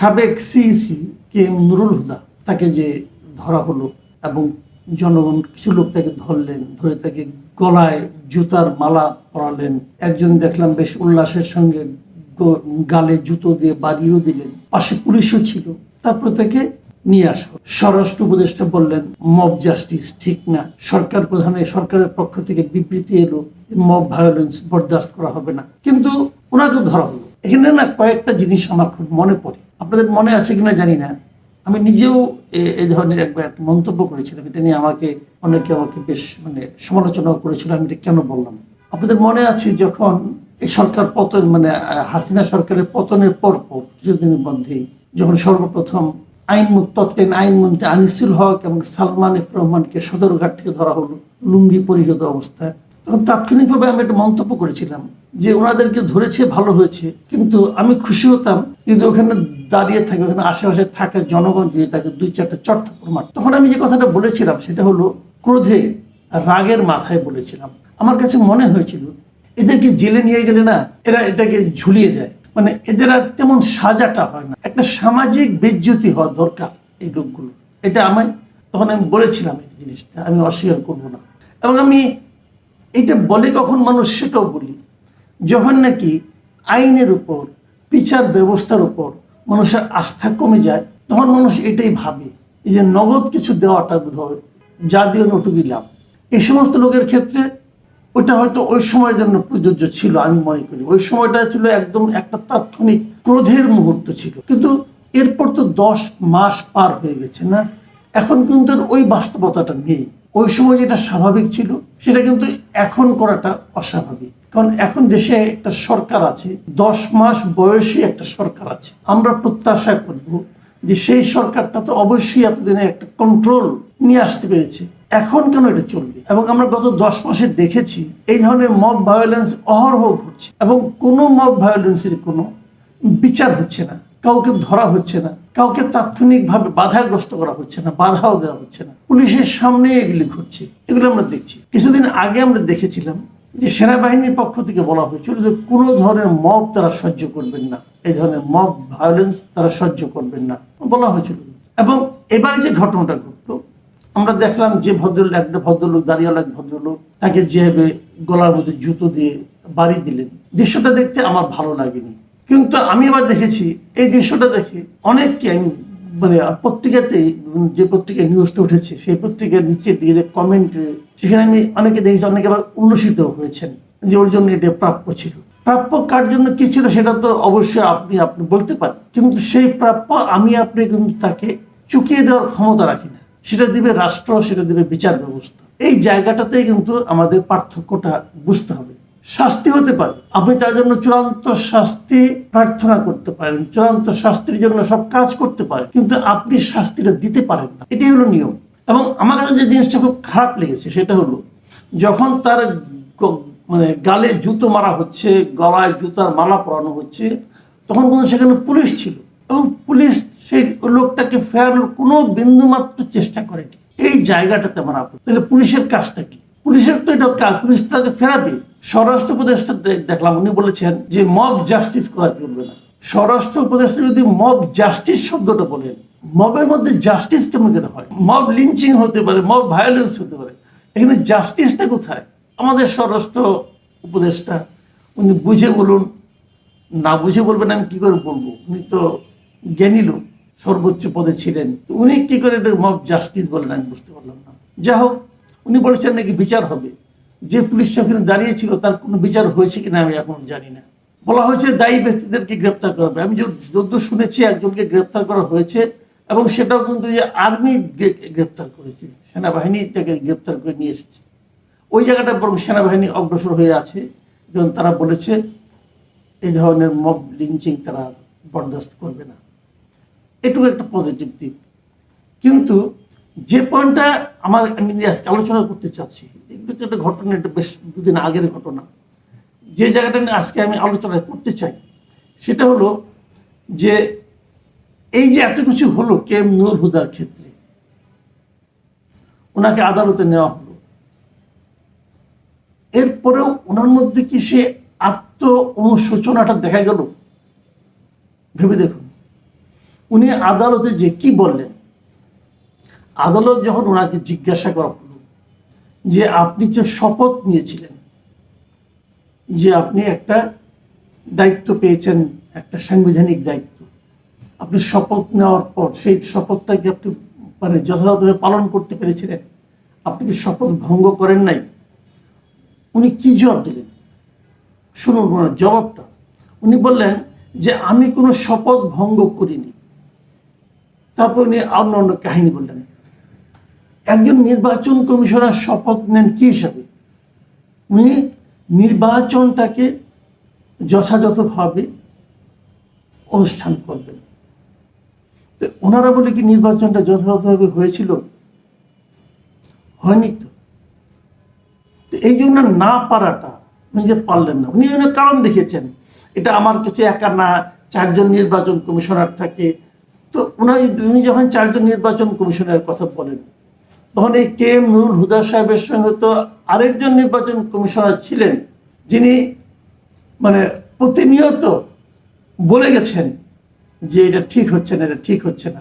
সাবেক CEC K M Nurul Huda তাকে যে ধরা হলো এবং জনগণ কিছু লোক তাকে ধরলেন, ধরে তাকে গলায় জুতার মালা পরালেন, একজন দেখলাম বেশ উল্লাসের সঙ্গে গালে জুতো দিয়ে বাড়িয়েও দিলেন, পাশে পুলিশও ছিল, তারপর তাকে নিয়ে আসা। স্বরাষ্ট্র উপদেষ্টা বললেন, মব জাস্টিস ঠিক না, সরকার প্রধানের, সরকারের পক্ষ থেকে বিবৃতি এলো, মব ভায়োলেন্স বরদাস্ত করা হবে না। কিন্তু ওনাকে ধরা হলো। এখানে না কয়েকটা জিনিস আমার খুব মনে পড়ে। আপনাদের মনে আছে কিনা জানি না। আমি নিজেও এই ধরনের একবার মন্তব্য করেছিলাম। এটা নিয়ে আমাকে অনেকে আমাকে বেশ মানে সমালোচনা করেছিল। আমি এটা কেন বললাম? আপনাদের মনে আছে যখন এই সরকার পতন মানে হাসিনা সরকারের পতনের পর পর কিছুদিনের মধ্যেই যখন সর্বপ্রথম আইন তৎকালীন আইনমন্ত্রী আনিসুল হক এবং সালমান এফ রহমানকে সদরঘাট থেকে ধরা হলো, লুঙ্গি পরিহিত অবস্থায়, তখন তাৎক্ষণিকভাবে আমি একটা মন্তব্য করেছিলাম। যে ওনাদেরকে ধরেছে ভালো হয়েছে। কিন্তু আমি খুশি হতাম যদি ওখানে দাঁড়িয়ে থাকে, ওখানে আশেপাশে থাকা জনগণ যদি তাকে দুই চারটা চট মারত। তখন আমি যে কথাটা বলেছিলাম সেটা হলো, ক্রোধে রাগের মাথায় বলেছিলাম। আমার কাছে মনে হয়েছিল, এদেরকে জেলে নিয়ে গেলে না এরা এটাকে ঝুলিয়ে দেয়। মানে এদের আর তেমন সাজাটা হয় না। একটা সামাজিক বিজ্যুতি হওয়া দরকার এই লোকগুলো এটা আমি তখন আমি বলেছিলাম এই জিনিসটা, আমি অস্বীকার করব না। এবং আমি এটা বলে কখন মানুষ সেটাও বলি। যখন নাকি আইনের উপর, বিচার ব্যবস্থার উপর মানুষের আস্থা কমে যায়, তখন মানুষ এটাই ভাবে যে নগদ কিছু দেওয়াটা হয় যা দিবেন ওটুকুই লাভ। এই সমস্ত লোকের ক্ষেত্রে ওটা হয়তো ওই সময়ের জন্য প্রযোজ্য ছিল, আমি মনে করি। ওই সময়টা ছিল একদম একটা তাৎক্ষণিক ক্রোধের মুহূর্ত ছিল। কিন্তু এরপর তো দশ মাস পার হয়ে গেছে না? এখন কিন্তু ওই বাস্তবতাটা নেই। ওই সময় যেটা স্বাভাবিক ছিল, সেটা কিন্তু এখন করাটা অস্বাভাবিক। কারণ এখন দেশে একটা সরকার আছে, দশ মাস বয়সী একটা সরকার আছে। আমরা প্রত্যাশা করব যে সেই সরকারটা তো অবশ্যই এতদিনে একটা কন্ট্রোল নিয়ে আসতে পেরেছে। এখন কেন এটা চলবে? এবং আমরা গত দশ মাসে দেখেছি এই ধরনের মব ভায়োলেন্স অহরহ ঘটছে। এবং কোনো মব ভায়োলেন্সের কোনো বিচার হচ্ছে না। কাউকে ধরা হচ্ছে না। কাউকে তাৎক্ষণিকভাবে বাধাগ্রস্ত করা হচ্ছে না, বাধাও দেওয়া হচ্ছে না। পুলিশের সামনে এগুলি ঘটছে, এগুলো আমরা দেখছি। কিছুদিন আগে আমরা দেখেছিলাম যে সেনাবাহিনীর পক্ষ থেকে বলা হয়েছিল যে কোনো ধরনের মব তারা সহ্য করবেন না, এই ধরনের মব ভায়োলেন্স তারা সহ্য করবেন না, বলা হয়েছিল। এবং এবারে যে ঘটনাটা ঘটলো, আমরা দেখলাম যে ভদ্রলোক, একটা ভদ্রলোক দাঁড়িয়েওয়ালা এক ভদ্রলোক, তাকে যেভাবে গলার মধ্যে জুতো দিয়ে বাড়ি দিলেন। দৃশ্যটা দেখতে আমার ভালো লাগেনি। কিন্তু আমি আবার দেখেছি, এই দৃশ্যটা দেখে অনেককে আমি মানে পত্রিকাতে যে পত্রিকায় নিউজটা উঠেছে, সেই পত্রিকার নিচে দিয়ে যে কমেন্ট সেখানে আমি অনেকে দেখেছি, অনেকে আবার উল্লসিত হয়েছেন যে ওর জন্য এটা প্রাপ্য ছিল। প্রাপ্য কার জন্য কি ছিল সেটা তো অবশ্যই আপনি আপনি বলতে পারেন। কিন্তু সেই প্রাপ্য আমি, আপনি কিন্তু তাকে চুকিয়ে দেওয়ার ক্ষমতা রাখি না। সেটা দিবে রাষ্ট্র, সেটা দিবে বিচার ব্যবস্থা। এই জায়গাটাতেই কিন্তু আমাদের পার্থক্যটা বুঝতে হবে। শাস্তি হতে পারে। আপনি তার জন্য চূড়ান্ত শাস্তি প্রার্থনা করতে পারেন। চূড়ান্ত শাস্তির জন্য সব কাজ করতে পারেন। কিন্তু আপনি শাস্তিটা দিতে পারেন না। এটাই হলো নিয়ম। এবং আমার কাছে যে জিনিসটা খুব খারাপ লেগেছে সেটা হলো, যখন তার মানে গালে জুতো মারা হচ্ছে, গলায় জুতার মালা পরানো হচ্ছে, তখন কিন্তু সেখানে পুলিশ ছিল। এবং পুলিশ সেই লোকটাকে ফেরানোর কোনো বিন্দুমাত্র চেষ্টা করেনি। এই জায়গাটাতে আমার আপত্তি। তাহলে পুলিশের কাজটা কি? পুলিশের তো এটা কাজ, পুলিশ তাকে ফেরাবে। স্বরাষ্ট্র উপদেষ্টা দেখলাম, উনি বলেছেন যে মব জাস্টিস করা চলবে না। স্বরাষ্ট্র উপদেষ্টা যদি মব জাস্টিস শব্দটা বলেন, মবের মধ্যে জাস্টিস কেমন করে হয়? মব লিঞ্চিং হতে পারে, মব ভায়োলেন্স হতে পারে। এখানে জাস্টিসটা কোথায়? আমাদের স্বরাষ্ট্র উপদেষ্টা, উনি বুঝে বলুন, না বুঝে বলবেন আমি কি করে বলব? উনি তো জ্ঞানী লোক, সর্বোচ্চ পদে ছিলেন। উনি কি করে এটা মব জাস্টিস বলেন আমি বুঝতে পারলাম না। যা হোক উনি বলেছেন নাকি বিচার হবে। যে পুলিশ ওখানে দাঁড়িয়ে ছিল তার কোনো বিচার হয়েছে কিনা আমি এখন জানি না। বলা হয়েছে দায়ী ব্যক্তিদেরকে গ্রেপ্তার করা হবে। আমি যদ্দূর শুনেছি, একজনকে গ্রেপ্তার করা হয়েছে এবং সেটাও কিন্তু যে আর্মি গ্রেপ্তার করেছে। সেনাবাহিনী তাকে গ্রেপ্তার করে নিয়ে এসেছে। ওই জায়গাটা বরং সেনাবাহিনী অগ্রসর হয়ে আছে যেমন তারা বলেছে এই ধরনের মব লিঞ্চিং তারা বরদাস্ত করবে না। এটুকু একটা পজিটিভ দিক। কিন্তু যে পয়েন্টটা আমার আমি আজকে আলোচনা করতে চাচ্ছি, এগুলো তো একটা ঘটনা, এটা বেশ দুদিন আগের ঘটনা। যে জায়গাটা নিয়ে আজকে আমি আলোচনা করতে চাই, সেটা হলো যে এই যে এত কিছু হলো কে এম নুর হুদার ক্ষেত্রে, ওনাকে আদালতে নেওয়া হলো। এরপরেও ওনার মধ্যে কি সে আত্ম অনুশোচনাটা দেখা গেল? ভেবে দেখুন। উনি আদালতে যে কি বললেন আদালত যখন ওনাকে জিজ্ঞাসা করা হলো যে আপনি যে শপথ নিয়েছিলেন যে আপনি একটা দায়িত্ব পেয়েছেন, একটা সাংবিধানিক দায়িত্ব। আপনি শপথ নেওয়ার পর সেই শপথটাকে আপনি মানে যথাযথভাবে পালন করতে পেরেছিলেন? আপনি কি শপথ ভঙ্গ করেন নাই? উনি কি জবাব দিলেন? শুনুন ওনার জবাবটা। উনি বললেন যে আমি কোনো শপথ ভঙ্গ করিনি। তারপর উনি অন্য অন্য কাহিনী বললেন। একজন নির্বাচন কমিশনার শপথ নেন কি হিসাবে? উনি নির্বাচনটাকে যথাযথভাবে অনুষ্ঠান করবেন। ওনারা বলে কি নির্বাচনটা যথাযথভাবে হয়েছিল? হয়নি তো। এই যে ওনার না পারাটা, উনি যে পারলেন না, উনি ওনার কারণ দেখেছেন এটা আমার কাছে একা না, চারজন নির্বাচন কমিশনার থাকে। তো উনি উনি যখন চারজন নির্বাচন কমিশনারের কথা বলেন তখন এই কে নুরুল হুদা সাহেবের সঙ্গে তো আরেকজন নির্বাচন কমিশনার ছিলেন, যিনি মানে প্রতিনিয়ত বলে গেছেন যে এটা ঠিক হচ্ছে না, এটা ঠিক হচ্ছে না।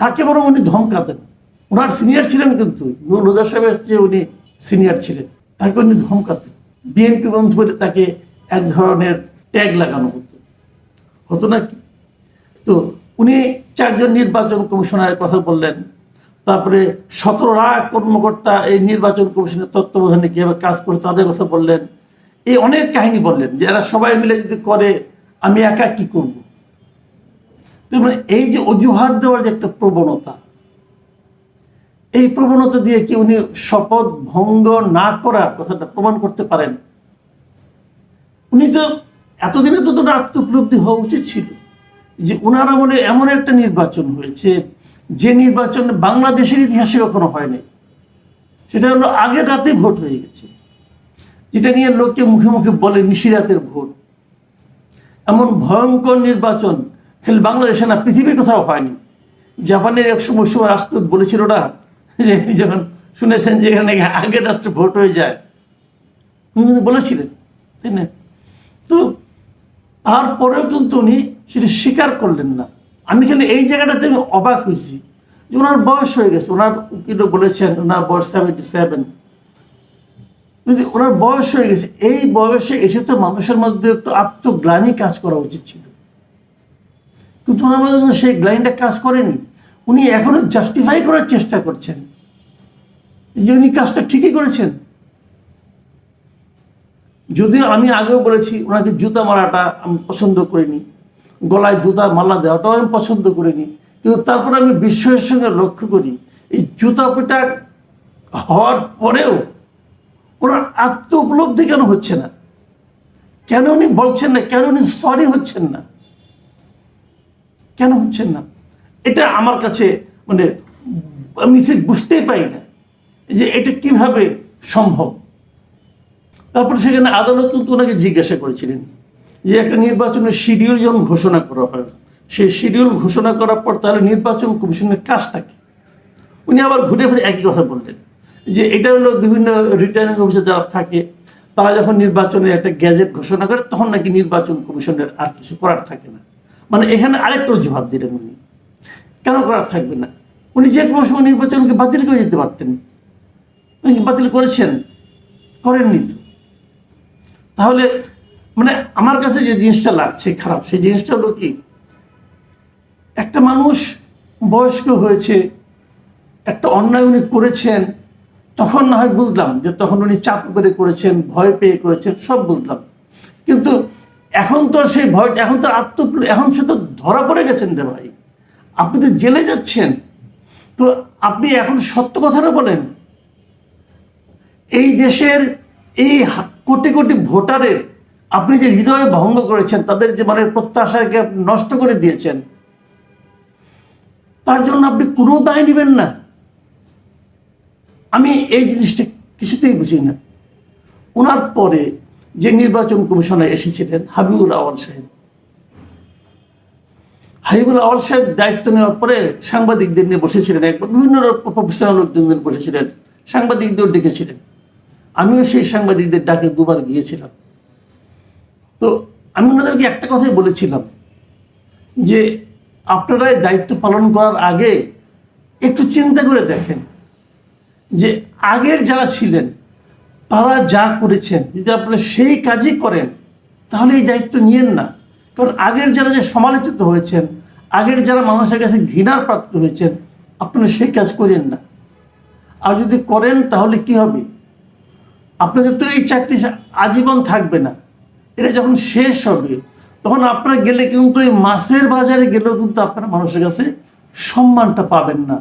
তাকে বরং উনি ধমকাতেন ওনার সিনিয়র ছিলেন কিন্তু, নুরুল হুদা সাহেবের চেয়ে উনি সিনিয়র ছিলেন। তাকে উনি ধমকাতেন বিএনপি বন্ধু বলে তাকে এক ধরনের ট্যাগ লাগানো হতো। হতো না কি তো উনি চারজন নির্বাচন কমিশনারের কথা বললেন। তারপরে সতেরো লাখ কর্মকর্তা এই নির্বাচন কমিশনের তত্ত্বাবধানে কীভাবে কাজ করে তাদের কথা বললেন। এই অনেক কাহিনী বললেন যে এরা সবাই মিলে যদি করে, আমি একা কি করব? তো মানে এই যে অজুহাত দেওয়ার যে একটা প্রবণতা, এই প্রবণতা দিয়ে কি উনি শপথ ভঙ্গ না করার কথাটা প্রমাণ করতে পারেন? উনি তো এতদিনে তো তোর আত্মোপলব্ধি হওয়া উচিত ছিল যে ওনার মনে এমন একটা নির্বাচন হয়েছে যে নির্বাচন বাংলাদেশের ইতিহাসে কখনো হয়নি, সেটা হলো আগের রাতে ভোট হয়ে গেছে। যেটা নিয়ে লোকে মুখে মুখে বলে নিশিরাতের ভোট। এমন ভয়ঙ্কর নির্বাচন খালি বাংলাদেশে না, পৃথিবীর কোথাও হয়নি। জাপানের এক সময় সময় রাষ্ট্রদূত বলেছিল না, যে যখন শুনেছেন যে এখানে আগের রাত্রে ভোট হয়ে যায়। উনি কিন্তু বলেছিলেন, তাই না? তো তারপরেও কিন্তু উনি সেটা স্বীকার করলেন না। আমি খালি এই জায়গাটাতে আমি অবাক হয়েছি যে ওনার বয়স হয়ে গেছে। ওনার উকিল বলেছেন, ওনার বয়স সেভেন্টি সেভেন যদি ওনার বয়স হয়ে গেছে, এই বয়সে এসে তো মানুষের মধ্যে একটু আত্মগ্লানি কাজ করা উচিত ছিল। কিন্তু ওনার মধ্যে সেই গ্লানিটা কাজ করেনি। উনি এখনও জাস্টিফাই করার চেষ্টা করছেন। যে উনি কাজটা ঠিকই করেছেন। যদিও আমি আগেও বলেছি, ওনাকে জুতা মারাটা আমি পছন্দ করিনি। গলায় জুতা মালা দেওয়াটাও আমি পছন্দ করিনি। কিন্তু তারপরে আমি বিস্ময়ের সঙ্গে লক্ষ্য করি, এই জুতা পিটা হওয়ার পরেও ওনার আত্ম উপলব্ধি কেন হচ্ছে না? কেন উনি বলছেন না? কেন উনি সরি হচ্ছেন না? কেন হচ্ছেন না? এটা আমার কাছে মানে আমি ঠিক বুঝতেই পারি না যে এটা কীভাবে সম্ভব। তারপরে সেখানে আদালত কিন্তু ওনাকে জিজ্ঞাসা করেছিলেন যে একটা নির্বাচনের শিডিউল যখন ঘোষণা করা হয়, সেই শিডিউল ঘোষণা করার পর তাহলে নির্বাচন কমিশনের কাজটা কি? উনি আবার ঘুরে ফিরে একই কথা বললেন, যে এটা হলো বিভিন্ন রিটার্নিং অফিসে যারা থাকে, তারা যখন নির্বাচনের একটা গ্যাজেট ঘোষণা করে, তখন নাকি নির্বাচন কমিশনের আর কিছু করার থাকে না। মানে এখানে আরেকটা অজুহাত দিলেন উনি। কেন করার থাকবে না? উনি যে কোনো সময় নির্বাচনকে বাতিল করে যেতে পারতেন। বাতিল করেছেন? করেননি তো। তাহলে মানে আমার কাছে যে জিনিসটা লাগছে, খারাপ, সেই জিনিসটা হলো কি? একটা মানুষ বয়স্ক হয়েছে, একটা অন্যায় উনি করেছেন, তখন না হয় বুঝলাম যে তখন উনি চাপ করে করেছেন, ভয় পেয়ে করেছেন, সব বুঝলাম। কিন্তু এখন তো আর সেই ভয়টা, এখন তো আত্ম, এখন সে তো ধরা পড়ে গেছেন রে ভাই। আপনি তো জেলে যাচ্ছেন। তো আপনি এখন সত্য কথাটা বলেন। এই দেশের এই কোটি কোটি ভোটারের আপনি যে হৃদয়ে ভঙ্গ করেছেন, তাদের যে মানে প্রত্যাশাকে নষ্ট করে দিয়েছেন, তার জন্য আপনি কোনো দায় নেবেন না। আমি এই জিনিসটা কিছুতেই বুঝি না। ওনার পরে যে নির্বাচন কমিশনে এসেছিলেন, হাবিবুল আওয়াল সাহেব। হাবিবুল আওয়াল সাহেব দায়িত্ব নেওয়ার পরে সাংবাদিকদের নিয়ে বসেছিলেন একবার বিভিন্ন প্রফেশনাল লোকজন বসেছিলেন সাংবাদিকদের ডেকেছিলেন। আমিও সেই সাংবাদিকদের ডাকে দুবার গিয়েছিলাম। তো আমি ওনাদেরকে একটা কথাই বলেছিলাম যে আপনারা দায়িত্ব পালন করার আগে একটু চিন্তা করে দেখেন যে আগের যারা ছিলেন, তারা যা করেছেন, যদি আপনারা সেই কাজই করেন, তাহলে এই দায়িত্ব নিয়েন না। কারণ আগের যারা যে সমালোচিত হয়েছেন, আগের যারা মানুষের কাছে ঘৃণার পাত্র হয়েছেন, আপনারা সেই কাজ করেন না। আর যদি করেন, তাহলে কি হবে? আপনাদের তো এই চাকরি আজীবন থাকবে না। এটা যখন শেষ হবে, তখন আপনারা গেলে কিন্তু এই মাছের বাজারে গেলেও কিন্তু আপনারা মানুষের কাছে সম্মানটা পাবেন না।